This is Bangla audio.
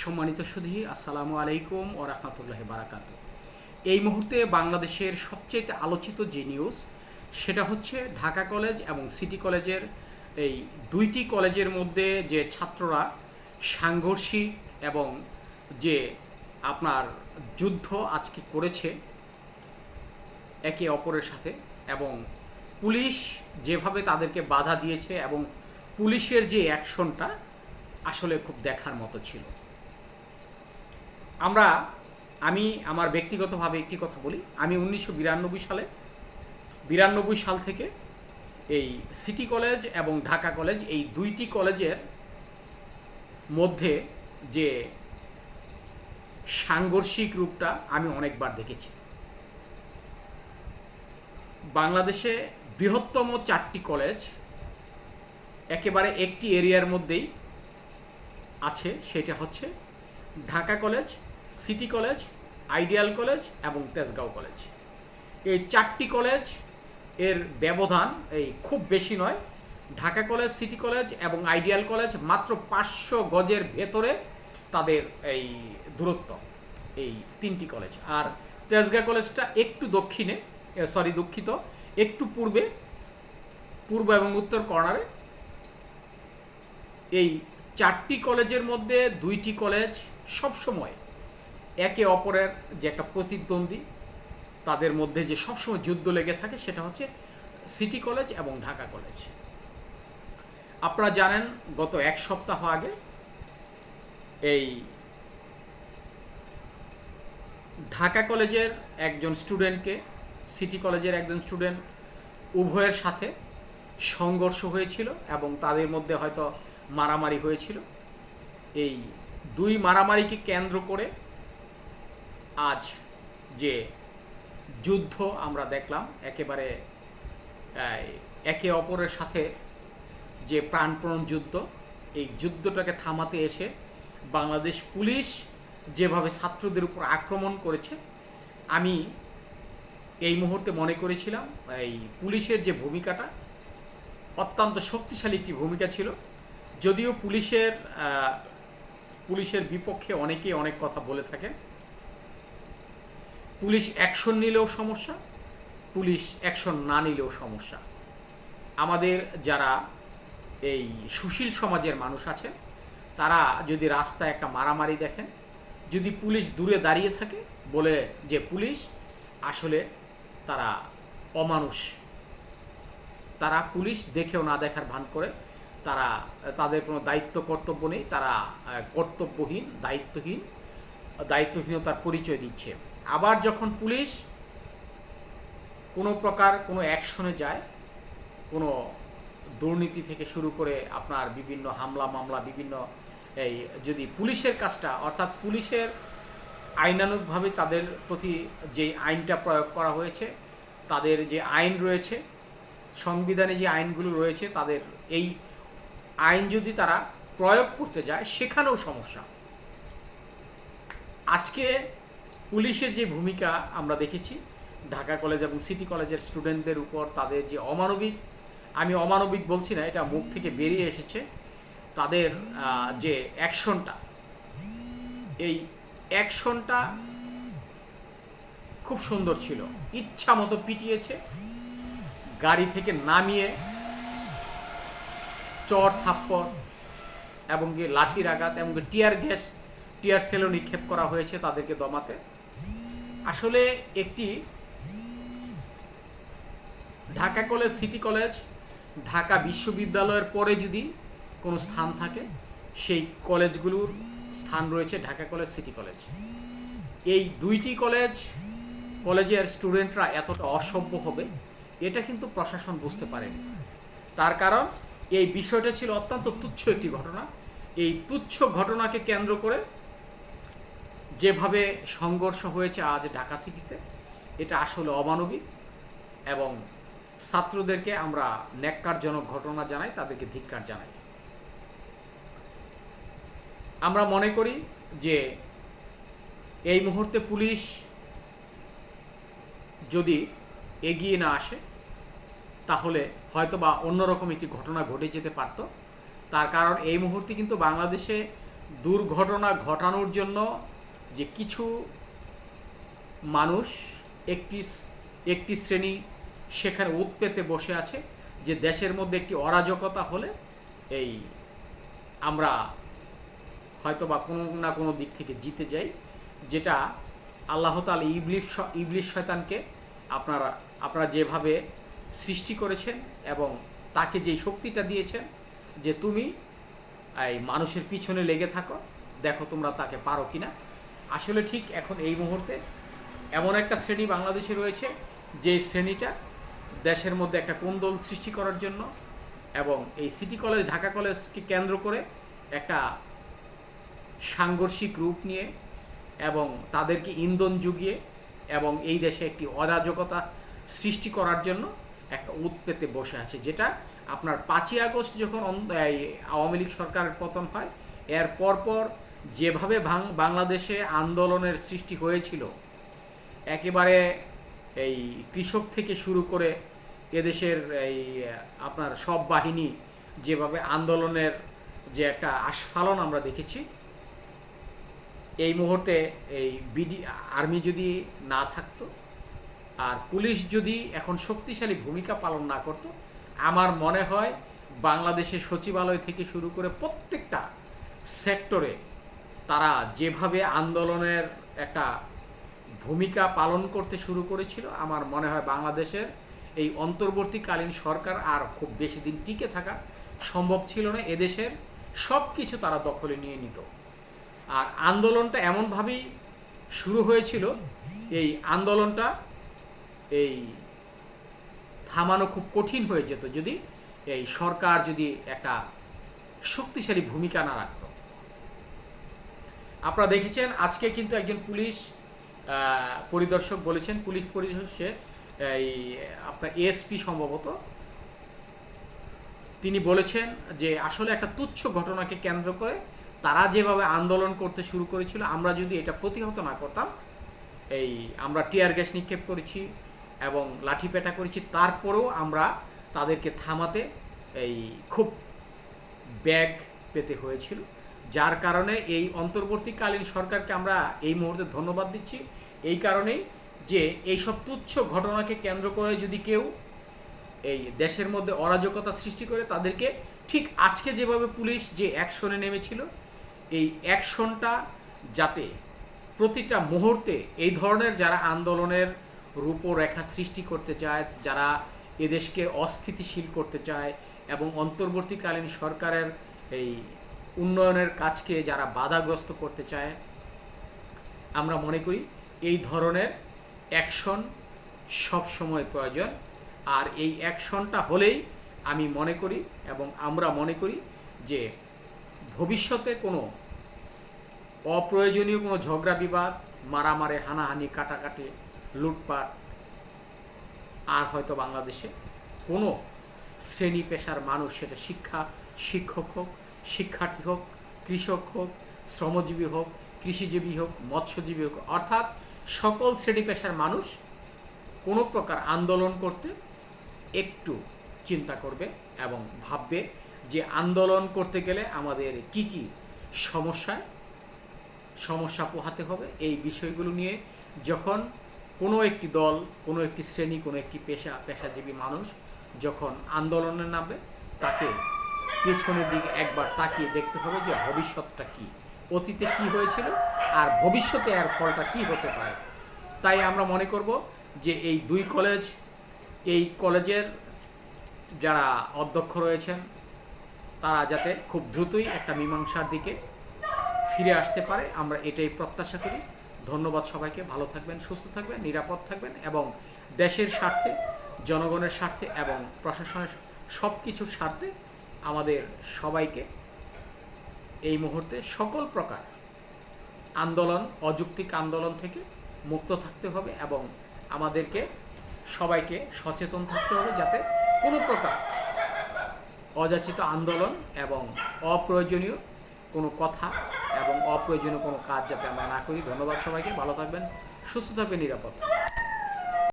সম্মানিত সুধী, আসসালামু আলাইকুম ও রহমতুল্লাহ বারাকাত এই মুহূর্তে বাংলাদেশের সবচেয়ে আলোচিত যে নিউজ, সেটা হচ্ছে ঢাকা কলেজ এবং সিটি কলেজের এই দুইটি কলেজের মধ্যে যে ছাত্ররা সাংঘর্ষিক এবং যে আপনার যুদ্ধ আজকে করেছে একে অপরের সাথে এবং পুলিশ যেভাবে তাদেরকে বাধা দিয়েছে এবং পুলিশের যে অ্যাকশনটা আসলে খুব দেখার মতো ছিল। আমরা, আমি আমার ব্যক্তিগতভাবে একটি কথা বলি। আমি উনিশশো বিরানব্বই সালে, বিরানব্বই সাল থেকে এই সিটি কলেজ এবং ঢাকা কলেজ এই দুইটি কলেজের মধ্যে যে সাংঘর্ষিক রূপটা আমি অনেকবার দেখেছি। বাংলাদেশে বৃহত্তম চারটি কলেজ একেবারে একটি এরিয়ার মধ্যেই আছে, সেটা হচ্ছে Dhaka college city college, ideal college এবং তেজগাঁও কলেজ। এই চারটি কলেজের ব্যবধান এই খুব বেশি নয়। ঢাকা কলেজ, সিটি কলেজ এবং আইডিয়াল কলেজ মাত্র পাঁচশো গজের ভেতরে তাদের এই দূরত্ব, এই তিনটি কলেজ। আর তেজগাঁ কলেজটা একটু দক্ষিণে সরি দুঃখিত, একটু পূর্বে, পূর্ব এবং উত্তর কর্নারে। এই চারটি কলেজের মধ্যে দুইটি কলেজ সবসময় একে অপরের যে একটা প্রতিদ্বন্দ্বী, তাদের মধ্যে যে সবসময় যুদ্ধ লেগে থাকে সেটা হচ্ছে সিটি কলেজ এবং ঢাকা কলেজ। আপনারা জানেন, গত এক সপ্তাহ আগে এই ঢাকা কলেজের একজন স্টুডেন্টকে, সিটি কলেজের একজন স্টুডেন্ট উভয়ের সাথে সংঘর্ষ হয়েছিল এবং তাদের মধ্যে হয়তো মারামারি হয়েছিল। এই দুই মারামারিকে কেন্দ্র করে আজ যে যুদ্ধ আমরা দেখলাম, একেবারে একে অপরের সাথে যে প্রাণপ্রণ যুদ্ধ, এই যুদ্ধটাকে থামাতে এসে বাংলাদেশ পুলিশ যেভাবে ছাত্রদের উপর আক্রমণ করেছে, আমি এই মুহূর্তে মনে করেছিলাম, এই পুলিশের যে ভূমিকাটা অত্যন্ত শক্তিশালী একটি ভূমিকা ছিল। যদিও পুলিশের পুলিশের বিপক্ষে অনেকেই অনেক কথা বলে থাকেন পুলিশ অ্যাকশন নিলেও সমস্যা, পুলিশ অ্যাকশন না নিলেও সমস্যা। আমাদের যারা এই সুশীল সমাজের মানুষ আছে, তারা যদি রাস্তায় একটা মারামারি দেখেন, যদি পুলিশ দূরে দাঁড়িয়ে থাকে, বলে যে পুলিশ, আসলে তারা অমানুষ। তারা পুলিশ দেখেও না দেখার ভান করে, তারা, তাদের কোনো দায়িত্ব কর্তব্য নেই, তারা কর্তব্যহীন, দায়িত্বহীন, দায়িত্বহীনতার পরিচয় দিচ্ছে। আবার যখন পুলিশ কোনো প্রকার কোনো অ্যাকশনে যায়, কোনো দুর্নীতি থেকে শুরু করে আপনার বিভিন্ন হামলা মামলা, বিভিন্ন এই যদি পুলিশের কাজটা, অর্থাৎ পুলিশের আইনানুগভাবে তাদের প্রতি যে আইনটা প্রয়োগ করা হয়েছে, তাদের যে আইন রয়েছে, সংবিধানে যে আইনগুলো রয়েছে, তাদের এই আইন যদি তারা প্রয়োগ করতে যায়, সেখানেও সমস্যা। আজকে পুলিশের যে ভূমিকা আমরা দেখেছি, ঢাকা কলেজ এবং সিটি কলেজের স্টুডেন্টদের উপর তাদের যে অমানবিক, আমি অমানবিক বলছি না, এটা মুখ থেকে বেরিয়ে এসেছে, তাদের যে অ্যাকশনটা, এই অ্যাকশনটা খুব সুন্দর ছিল। ইচ্ছা মতো পিটিয়েছে, গাড়ি থেকে নামিয়ে, চর, থাপ্পড় এবং লাঠির আঘাত এবং টিয়ার গ্যাস, টিয়ার সেলও নিক্ষেপ করা হয়েছে তাদেরকে দমাতে। আসলে একটি Dhaka college, city college, Dhaka বিশ্ববিদ্যালয়ের পরে যদি কোনো স্থান থাকে, সেই কলেজগুলোর স্থান রয়েছে ঢাকা কলেজ, সিটি কলেজ। এই দুইটি কলেজ, কলেজের স্টুডেন্টরা এতটা অসভ্য হবে, এটা কিন্তু প্রশাসন বুঝতে পারেনি। তার কারণ, এই বিষয়টা ছিল অত্যন্ত তুচ্ছ একটি ঘটনা। এই তুচ্ছ ঘটনাকে কেন্দ্র করে যেভাবে সংঘর্ষ হয়েছে আজ ঢাকা সিটিতে, এটা আসলে অমানবিক এবং ছাত্রদেরকে আমরা ন্যাক্কারজনক ঘটনা জানাই, তাদেরকে ধিক্কার জানাই। আমরা মনে করি যে এই মুহূর্তে পুলিশ যদি এগিয়ে না আসে, তাহলে হয়তো বা অন্যরকম একটি ঘটনা ঘটে যেতে পারত। তার কারণ এই মুহূর্তে কিন্তু বাংলাদেশে দুর্ঘটনা ঘটানোর জন্য যে কিছু মানুষ একটি একটি শ্রেণি সেখানে উৎপেতে বসে আছে যে দেশের মধ্যে একটি অরাজকতা হলে এই আমরা হয়তো বা কোনো না কোনো দিক থেকে জিতে যাই, যেটা আল্লাহ তালা ইবলিশ ইবলিশ শয়তানকে আপনারা আপনারা যেভাবে সৃষ্টি করেছেন এবং তাকে যেই শক্তিটা দিয়েছেন যে তুমি এই মানুষের পিছনে লেগে থাকো, দেখো তোমরা তাকে পারো কিনা। আসলে ঠিক এখন এই মুহূর্তে এমন একটা শ্রেণি বাংলাদেশে রয়েছে যে শ্রেণীটা দেশের মধ্যে একটা কোন্দল সৃষ্টি করার জন্য এবং এই সিটি কলেজ, ঢাকা কলেজকে কেন্দ্র করে একটা সাংঘর্ষিক রূপ নিয়ে এবং তাদেরকে ইন্ধন জুগিয়ে এবং এই দেশে একটি অরাজকতা সৃষ্টি করার জন্য একটা উৎপেতে বসে আছে, যেটা আপনার পাঁচই আগস্ট যখন আওয়ামী লীগ সরকারের পতন হয়, এর পরপর যেভাবে বাংলাদেশে আন্দোলনের সৃষ্টি হয়েছিল, একেবারে এই কৃষক থেকে শুরু করে এদেশের এই আপনার সব বাহিনী যেভাবে আন্দোলনের যে একটা আস্ফালন আমরা দেখেছি, এই মুহূর্তে এই বিডি আর্মি যদি না থাকতো আর পুলিশ যদি এখন শক্তিশালী ভূমিকা পালন না করতো, আমার মনে হয় বাংলাদেশের সচিবালয় থেকে শুরু করে প্রত্যেকটা সেক্টরে তারা যেভাবে আন্দোলনের একটা ভূমিকা পালন করতে শুরু করেছিল, আমার মনে হয় বাংলাদেশের এই অন্তর্বর্তীকালীন সরকার আর খুব বেশি দিন টিকে থাকা সম্ভব ছিল না। এদেশের সব কিছু তারা দখলে নিয়ে নিত। আর আন্দোলনটা এমনভাবেই শুরু হয়েছিল, এই আন্দোলনটা এই থামানো খুব কঠিন হয়ে যেত যদি এই সরকার যদি একটা শক্তিশালী ভূমিকা না রাখত। আপনারা দেখেছেন, আজকে কিন্তু একজন পুলিশ পরিদর্শক বলেছেন, পুলিশ পরিদর্শে এই, আপনার এএসপি সম্ভবত, তিনি বলেছেন যে আসলে একটা তুচ্ছ ঘটনাকে কেন্দ্র করে তারা যেভাবে আন্দোলন করতে শুরু করেছিল, আমরা যদি এটা প্রতিহত না করতাম, এই, আমরা টিয়ার গ্যাস নিক্ষেপ করেছি এবং লাঠিপেটা করেছি, তারপরেও আমরা তাদেরকে থামাতে, এই, খুব ব্যাগ পেতে হয়েছিল। যার কারণে এই অন্তর্বর্তীকালীন সরকারকে আমরা এই মুহূর্তে ধন্যবাদ দিচ্ছি। এই কারণেই যে এইসব তুচ্ছ ঘটনাকে কেন্দ্র করে যদি কেউ এই দেশের মধ্যে অরাজকতা সৃষ্টি করে, তাদেরকে ঠিক আজকে যেভাবে পুলিশ যে অ্যাকশনে নেমেছিল, এই অ্যাকশনটা যাতে প্রতিটা মুহূর্তে এই ধরনের যারা আন্দোলনের রূপরেখা সৃষ্টি করতে চায়, যারা এদেশকে অস্থিতিশীল করতে চায় এবং অন্তর্বর্তীকালীন সরকারের এই উন্নয়নের কাজকে যারা বাধাগ্রস্ত করতে চায়, আমরা মনে করি এই ধরনের অ্যাকশন সবসময় প্রয়োজন। আর এই অ্যাকশনটা হলেই আমি মনে করি এবং আমরা মনে করি যে ভবিষ্যতে কোনো অপ্রয়োজনীয় কোনো ঝগড়া বিবাদ, মারামারে, হানাহানি, কাটাকাটি, লুটপাট, আর হয়তো বাংলাদেশে কোনো শ্রেণি পেশার মানুষ সেটা শিক্ষা, শিক্ষক হোক শিক্ষার্থী হোক, কৃষক হোক, শ্রমজীবী হোক, কৃষিজীবী হোক, মৎস্যজীবী হোক, অর্থাৎ সকল শ্রেণি পেশার মানুষ কোনো প্রকার আন্দোলন করতে একটু চিন্তা করবে এবং ভাববে যে আন্দোলন করতে গেলে আমাদের কি কি সমস্যায়, সমস্যা পোহাতে হবে। এই বিষয়গুলো নিয়ে যখন কোনো একটি দল, কোনো একটি শ্রেণি, কোনো একটি পেশা, পেশাজীবী মানুষ যখন আন্দোলনে নামবে, তাকে পেছনের দিকে একবার তাকিয়ে দেখতে হবে যে ভবিষ্যৎটা কি, অতীতে কি হয়েছিল আর ভবিষ্যতে এর ফলটা কি হতে পারে। তাই আমরা মনে করব যে এই দুই কলেজ এই কলেজের যারা অধ্যক্ষ রয়েছেন, তারা যাতে খুব দ্রুতই একটা মীমাংসার দিকে ফিরে আসতে পারে, আমরা এটাই প্রত্যাশা করি। ধন্যবাদ সবাইকে, ভালো থাকবেন, সুস্থ থাকবেন, নিরাপদ থাকবেন এবং দেশের স্বার্থে, জনগণের স্বার্থে এবং প্রশাসনের সব কিছুর স্বার্থে আমাদের সবাইকে এই মুহূর্তে সকল প্রকার আন্দোলন, অযৌক্তিক আন্দোলন থেকে মুক্ত থাকতে হবে এবং আমাদেরকে সবাইকে সচেতন থাকতে হবে যাতে কোনো প্রকার অযাচিত আন্দোলন এবং অপ্রয়োজনীয় কোনো কথা এবং অপ্রয়োজনীয় কোনো কাজ যাতে আমরা না করি ধন্যবাদ সবাইকে ভালো থাকবেন, সুস্থ থাকবেন, নিরাপদ।